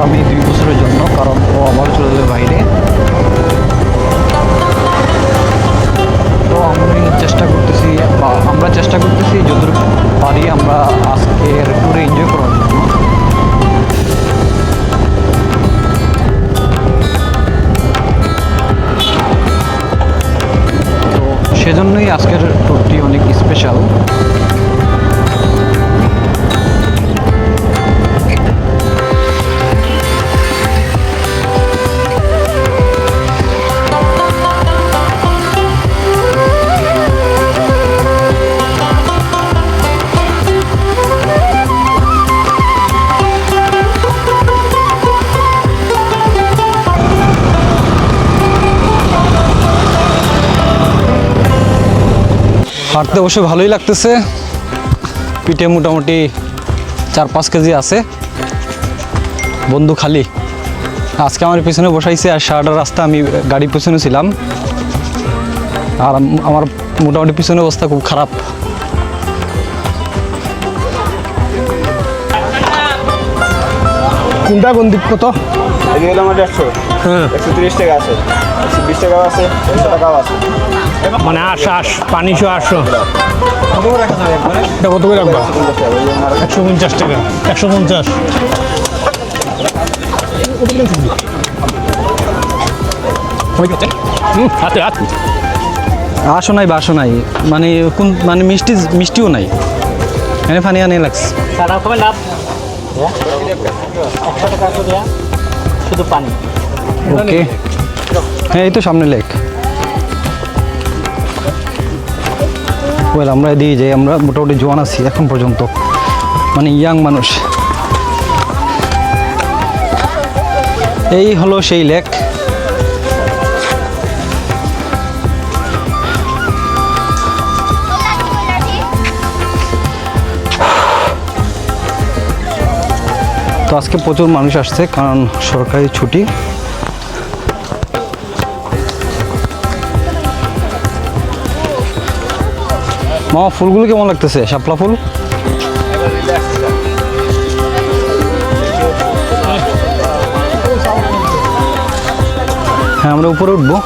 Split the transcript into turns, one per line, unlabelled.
আগামী দুই বছরের জন্য, কারণ ও আবার চলে যাবে বাইরে। তো আমি চেষ্টা করতেছি, বা আমরা চেষ্টা করতেছি যতটুকু পারি আমরা আজকের ট্যুরে এনজয় করার জন্য। সেজন্যই আজকের হাঁটতে অবশ্যই ভালোই লাগতেছে। পিঠে মোটামুটি চার পাঁচ কেজি আছে। বন্ধু খালি। আজকে আমার পিছনে বসাইছে আর সারাটা রাস্তা আমি গাড়ির পিছনে ছিলাম। আর আমার মোটামুটি পিছনে অবস্থা খুব খারাপ।
কোনটা? কোন দিক কত?
এদিকে হলো আমার দেড়শো।
হ্যাঁ।
একশো তিরিশ টাকা আছে। একশো বিশ টাকাও আছে একশো টাকাও আছে।
মানে আশ আশ পানিশো আটশো এটা কত করে রাখবা? একশো পঞ্চাশ টাকা। একশো পঞ্চাশ হুম, হাতে হাত।
আসো নাই বা আসো নাই। মানে কোন মানে মিষ্টি মিষ্টিও নাই। এনে ফানি আনে লাগছে।
শুধু পানি।
ওকে। হ্যাঁ এই তো সামনে লেক। ওয়েল আমরা দিয়ে যাই, আমরা মোটামুটি জোয়ান আছি এখন পর্যন্ত। মানে ইয়াং মানুষ। এই হলো সেই লেক। তো আজকে প্রচুর মানুষ আসছে, কারণ সরকারি ছুটি। মামা, ফুলগুলো কেমন লাগতেছে? শাপলা ফুল? হ্যাঁ আমরা উপরে উঠবো।